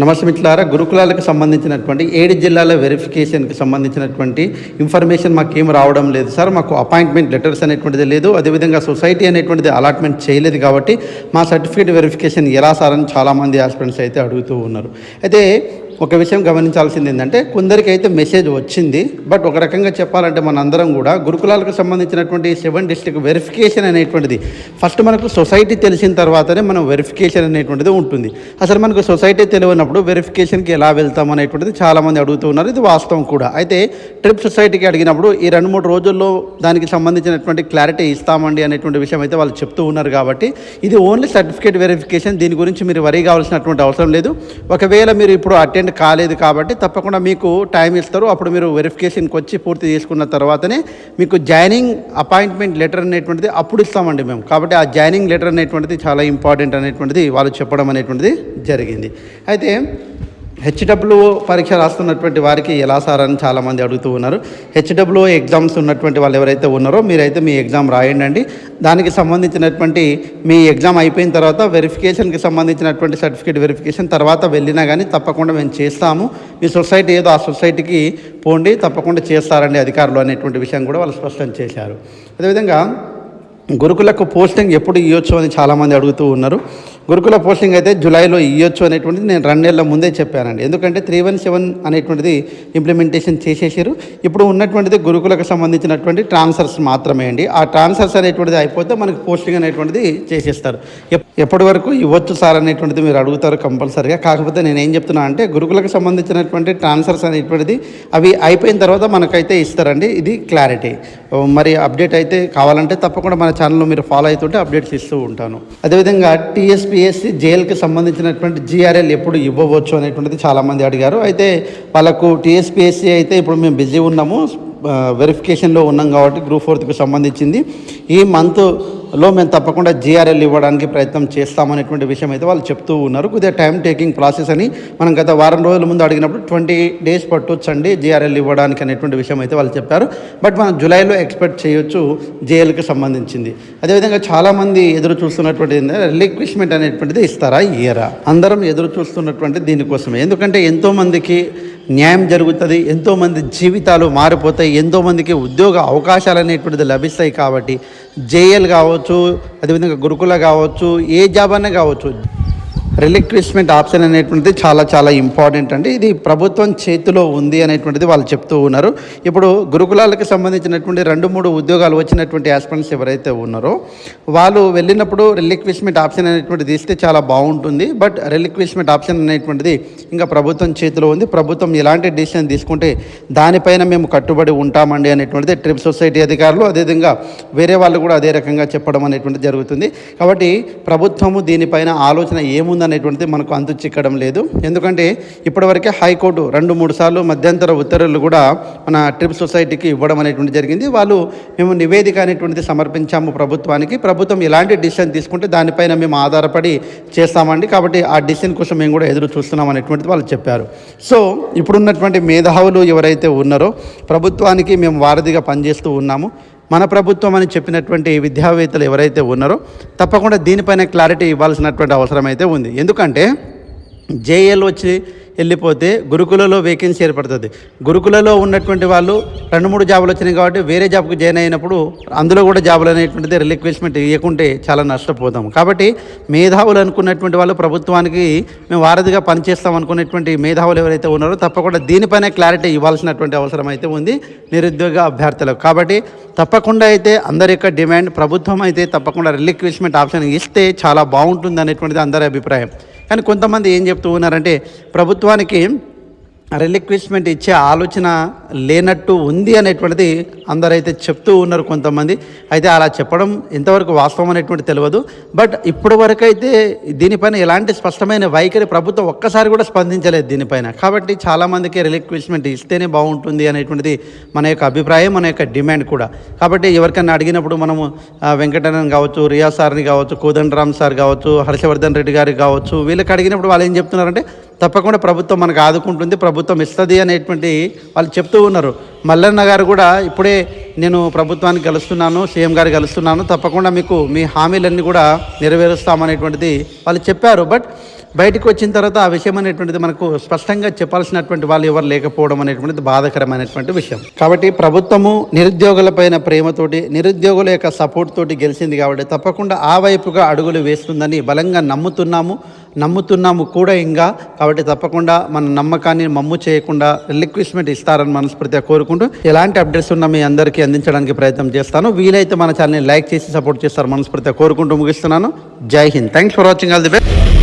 నమస్తే మిత్రులారా గురుకులాలకు సంబంధించినటువంటి ఏడు జిల్లాల వెరిఫికేషన్కి సంబంధించినటువంటి ఇన్ఫర్మేషన్ మాకు రావడం లేదు సార్. మాకు అపాయింట్మెంట్ లెటర్స్ అనేటువంటిది లేదు. అదేవిధంగా సొసైటీ అనేటువంటిది అలాట్మెంట్ చేయలేదు కాబట్టి మా సర్టిఫికేట్ వెరిఫికేషన్ ఎలా సార్ అని చాలామంది ఆస్పిరెంట్స్ అయితే అడుగుతూ ఉన్నారు. అయితే ఒక విషయం గమనించాల్సింది ఏంటంటే కొందరికి అయితే మెసేజ్ వచ్చింది బట్ ఒక రకంగా చెప్పాలంటే మనందరం కూడా గురుకులాలకు సంబంధించినటువంటి సెవెన్ డిస్ట్రిక్ట్ వెరిఫికేషన్ అనేటువంటిది ఫస్ట్ మనకు సొసైటీ తెలిసిన తర్వాతనే మనం వెరిఫికేషన్ అనేటువంటిది ఉంటుంది. అసలు మనకు సొసైటీ తెలియనప్పుడు వెరిఫికేషన్కి ఎలా వెళ్తాం అనేటువంటిది చాలామంది అడుగుతూ ఉన్నారు ఇది వాస్తవం కూడా. అయితే ట్రిప్ సొసైటీకి అడిగినప్పుడు ఈ రెండు మూడు రోజుల్లో దానికి సంబంధించినటువంటి క్లారిటీ ఇస్తామండి అనేటువంటి విషయం అయితే వాళ్ళు చెప్తూ ఉన్నారు కాబట్టి ఇది ఓన్లీ సర్టిఫికేట్ వెరిఫికేషన్ దీని గురించి మీరు వరి కావాల్సినటువంటి అవసరం లేదు. ఒకవేళ మీరు ఇప్పుడు అటెండ్ కాలేదు కాబట్టి తప్పకుండా మీకు టైం ఇస్తారు. అప్పుడు మీరు వెరిఫికేషన్కి వచ్చి పూర్తి చేసుకున్న తర్వాతనే మీకు జాయినింగ్ అపాయింట్మెంట్ లెటర్ అనేటువంటిది అప్పుడు ఇస్తామండి మేము. కాబట్టి ఆ జాయినింగ్ లెటర్ అనేటువంటిది చాలా ఇంపార్టెంట్ అనేటువంటిది వాళ్ళు చెప్పడం అనేటువంటిది జరిగింది. అయితే హెచ్డబ్ల్యూ పరీక్ష రాస్తున్నటువంటి వారికి ఎలా సార్ అని చాలామంది అడుగుతూ ఉన్నారు. హెచ్డబ్ల్యూ ఎగ్జామ్స్ ఉన్నటువంటి వాళ్ళు ఎవరైతే ఉన్నారో మీరైతే మీ ఎగ్జామ్ రాయండి దానికి సంబంధించినటువంటి మీ ఎగ్జామ్ అయిపోయిన తర్వాత వెరిఫికేషన్కి సంబంధించినటువంటి సర్టిఫికేట్ వెరిఫికేషన్ తర్వాత వెళ్ళినా కానీ తప్పకుండా మేము చేస్తాము. మీ సొసైటీ ఏదో ఆ సొసైటీకి పోండి తప్పకుండా చేస్తారండి అధికారులు అనేటువంటి విషయం కూడా వాళ్ళు స్పష్టం చేశారు. అదేవిధంగా గురుకులకు పోస్టింగ్ ఎప్పుడు ఇవ్వచ్చు అని చాలామంది అడుగుతూ ఉన్నారు. గురుకుల పోస్టింగ్ అయితే జూలైలో ఇవ్వచ్చు అనేటువంటిది నేను రెండేళ్ళ ముందే చెప్పానండి. ఎందుకంటే త్రీ వన్ సెవెన్ అనేటువంటిది ఇంప్లిమెంటేషన్ చేసేసారు. ఇప్పుడు ఉన్నటువంటిది గురుకులకు సంబంధించినటువంటి ట్రాన్స్ఫర్స్ మాత్రమే అండి. ఆ ట్రాన్స్ఫర్స్ అనేటువంటిది అయిపోతే మనకు పోస్టింగ్ అనేటువంటిది చేసేస్తారు. ఎప్- ఎప్పటి వరకు ఇవ్వచ్చు సార్ అనేటువంటిది మీరు అడుగుతారు కంపల్సరీగా. కాకపోతే నేను ఏం చెప్తున్నా అంటే గురుకులకు సంబంధించినటువంటి ట్రాన్స్ఫర్స్ అనేటువంటిది అవి అయిపోయిన తర్వాత మనకైతే ఇస్తారండి. ఇది క్లారిటీ మరి అప్డేట్ అయితే కావాలంటే తప్పకుండా మన ఛానల్లో మీరు ఫాలో అవుతుంటే అప్డేట్స్ ఇస్తూ ఉంటాను. అదేవిధంగా టీఎస్పిఎస్సి జైలుకి సంబంధించినటువంటి జిఆర్ఎల్ ఎప్పుడు ఇవ్వవచ్చు అనేటువంటిది చాలామంది అడిగారు. అయితే వాళ్ళకు టీఎస్పీఎస్సీ అయితే ఇప్పుడు మేము బిజీ ఉన్నాము. వెరిఫికేషన్లో ఉన్నాం కాబట్టి గ్రూప్ ఫోర్త్కి సంబంధించింది. ఈ మంత్లో మేము తప్పకుండా జిఆర్ఎల్ ఇవ్వడానికి ప్రయత్నం చేస్తామనేటువంటి విషయం అయితే వాళ్ళు చెప్తూ ఉన్నారు. కొద్దిగా టైం టేకింగ్ ప్రాసెస్ అని మనం గత వారం రోజుల ముందు అడిగినప్పుడు ట్వంటీ డేస్ పట్టొచ్చండి జిఆర్ఎల్ ఇవ్వడానికి అనేటువంటి విషయం అయితే వాళ్ళు చెప్పారు. బట్ మనం జూలైలో ఎక్స్పెక్ట్ చేయొచ్చు జేఎల్కి సంబంధించింది. అదేవిధంగా చాలామంది ఎదురు చూస్తున్నటువంటి రిలిక్విష్మెంట్ అనేటువంటిది ఇస్తారా? ఇయరా అందరం ఎదురు చూస్తున్నటువంటి దీనికోసమే. ఎందుకంటే ఎంతోమందికి న్యాయం జరుగుతుంది ఎంతోమంది జీవితాలు మారిపోతాయి ఎంతోమందికి ఉద్యోగ అవకాశాలు అనేటువంటిది లభిస్తాయి కాబట్టి జేఎల్ కావచ్చు అదేవిధంగా గురుకుల కావచ్చు ఏ జాబ్ అన్నా కావచ్చు రిలిక్విష్మెంట్ ఆప్షన్ అనేటువంటిది చాలా చాలా ఇంపార్టెంట్ అండి. ఇది ప్రభుత్వం చేతిలో ఉంది అనేటువంటిది వాళ్ళు చెప్తూ ఉన్నారు. ఇప్పుడు గురుకులాలకు సంబంధించినటువంటి రెండు మూడు ఉద్యోగాలు వచ్చినటువంటి ఆస్పిరెంట్స్ ఎవరైతే ఉన్నారో వాళ్ళు వెళ్ళినప్పుడు రిలిక్విష్మెంట్ ఆప్షన్ అనేటువంటిది ఇస్తే చాలా బాగుంటుంది. బట్ రిలిక్విష్మెంట్ ఆప్షన్ అనేటువంటిది ఇంకా ప్రభుత్వం చేతిలో ఉంది. ప్రభుత్వం ఎలాంటి డిసిషన్ తీసుకుంటే దానిపైన మేము కట్టుబడి ఉంటామండి అనేటువంటిది ట్రిప్ సొసైటీ అధికారులు అదేవిధంగా వేరే వాళ్ళు కూడా అదే రకంగా చెప్పడం అనేటువంటిది జరుగుతుంది. కాబట్టి ప్రభుత్వము దీనిపైన ఆలోచన ఏముంది ఉందనేటువంటిది మనకు అంతు చిక్కడం లేదు. ఎందుకంటే ఇప్పటివరకే హైకోర్టు రెండు మూడు సార్లు మధ్యంతర ఉత్తర్వులు కూడా మన ట్రిప్ సొసైటీకి ఇవ్వడం అనేటువంటి జరిగింది. వాళ్ళు మేము నివేదిక అనేటువంటిది సమర్పించాము ప్రభుత్వానికి. ప్రభుత్వం ఎలాంటి డిసిషన్ తీసుకుంటే దానిపైన మేము ఆధారపడి చేస్తామండి. కాబట్టి ఆ డిసిషన్ కోసం మేము కూడా ఎదురు చూస్తున్నాం అనేటువంటిది వాళ్ళు చెప్పారు. సో ఇప్పుడున్నటువంటి మేధావులు ఎవరైతే ఉన్నారో ప్రభుత్వానికి మేము వారధిగా పనిచేస్తూ ఉన్నాము. మన ప్రభుత్వం అని చెప్పినటువంటి విద్యావేత్తలు ఎవరైతే ఉన్నారో తప్పకుండా దీనిపైన క్లారిటీ ఇవ్వాల్సినటువంటి అవసరం అయితే ఉంది. ఎందుకంటే జేఏలు వచ్చి వెళ్ళిపోతే గురుకులలో వేకెన్సీ ఏర్పడుతుంది. గురుకులలో ఉన్నటువంటి వాళ్ళు రెండు మూడు జాబులు వచ్చినాయి కాబట్టి వేరే జాబ్కి జాయిన్ అయినప్పుడు అందులో కూడా జాబులు అనేటువంటిది రిలిక్విష్మెంట్ ఇవ్వకుంటే చాలా నష్టపోతాం. కాబట్టి మేధావులు అనుకున్నటువంటి వాళ్ళు ప్రభుత్వానికి మేము వారధిగా పనిచేస్తాం అనుకునేటువంటి మేధావులు ఎవరైతే ఉన్నారో తప్పకుండా దీనిపైన క్లారిటీ ఇవ్వాల్సినటువంటి అవసరం అయితే ఉంది. నిరుద్యోగ అభ్యర్థులకు. కాబట్టి తప్పకుండా అయితే అందరి యొక్క డిమాండ్ ప్రభుత్వం అయితే తప్పకుండా రిలిక్విష్మెంట్ ఆప్షన్ ఇస్తే చాలా బాగుంటుంది అనేటువంటిది అందరి అభిప్రాయం. కానీ కొంతమంది ఏం చెప్తూ ఉన్నారంటే ప్రభుత్వానికి రిలిక్విష్మెంట్ ఇచ్చే ఆలోచన లేనట్టు ఉంది అనేటువంటిది అందరైతే చెప్తూ ఉన్నారు కొంతమంది. అయితే అలా చెప్పడం ఎంతవరకు వాస్తవం అనేటువంటి తెలియదు. బట్ ఇప్పటి వరకు అయితే దీనిపైన ఎలాంటి స్పష్టమైన వైఖరి ప్రభుత్వం ఒక్కసారి కూడా స్పందించలేదు దీనిపైన. కాబట్టి చాలామందికి రిలిక్విష్మెంట్ ఇస్తేనే బాగుంటుంది అనేటువంటిది మన యొక్క అభిప్రాయం మన యొక్క డిమాండ్ కూడా. కాబట్టి ఎవరికైనా అడిగినప్పుడు మనము వెంకటరమణ్ కావచ్చు రియా సార్ని కావచ్చు కోదండరామ్ సార్ కావచ్చు హర్షవర్ధన్ రెడ్డి గారికి కావచ్చు వీళ్ళకి అడిగినప్పుడు వాళ్ళు ఏం చెప్తున్నారంటే తప్పకుండా ప్రభుత్వం మనకు ఆదుకుంటుంది ప్రభుత్వం ఇస్తుంది అనేటువంటి వాళ్ళు చెప్తూ ఉన్నారు. మల్లన్న గారు కూడా ఇప్పుడే నేను ప్రభుత్వానికి కలుస్తున్నాను సీఎం గారు కలుస్తున్నాను తప్పకుండా మీకు మీ హామీలన్నీ కూడా నెరవేరుస్తామనేటువంటిది వాళ్ళు చెప్పారు. బట్ బయటకు వచ్చిన తర్వాత ఆ విషయం అనేటువంటిది మనకు స్పష్టంగా చెప్పాల్సినటువంటి వాళ్ళు ఎవరు లేకపోవడం అనేటువంటిది బాధాకరమైనటువంటి విషయం. కాబట్టి ప్రభుత్వము నిరుద్యోగులపైన ప్రేమతోటి నిరుద్యోగుల యొక్క సపోర్ట్ తోటి గెలిచింది కాబట్టి తప్పకుండా ఆ వైపుగా అడుగులు వేస్తుందని బలంగా నమ్ముతున్నాము. నమ్ముతున్నాము కూడా ఇంకా. కాబట్టి తప్పకుండా మన నమ్మకాన్ని మమ్ము చేయకుండా రిక్వెస్ట్మెంట్ ఇస్తారని మనస్ఫూర్తిగా కోరుకుంటూ ఎలాంటి అప్డేట్స్ ఉన్నా మీ అందరికీ అందించడానికి ప్రయత్నం చేస్తాను. వీలైతే మన ఛానల్ని లైక్ చేసి సపోర్ట్ చేస్తారు మనస్ఫూర్తిగా కోరుకుంటూ ముగిస్తున్నాను. జై Hind. Thanks for watching all the best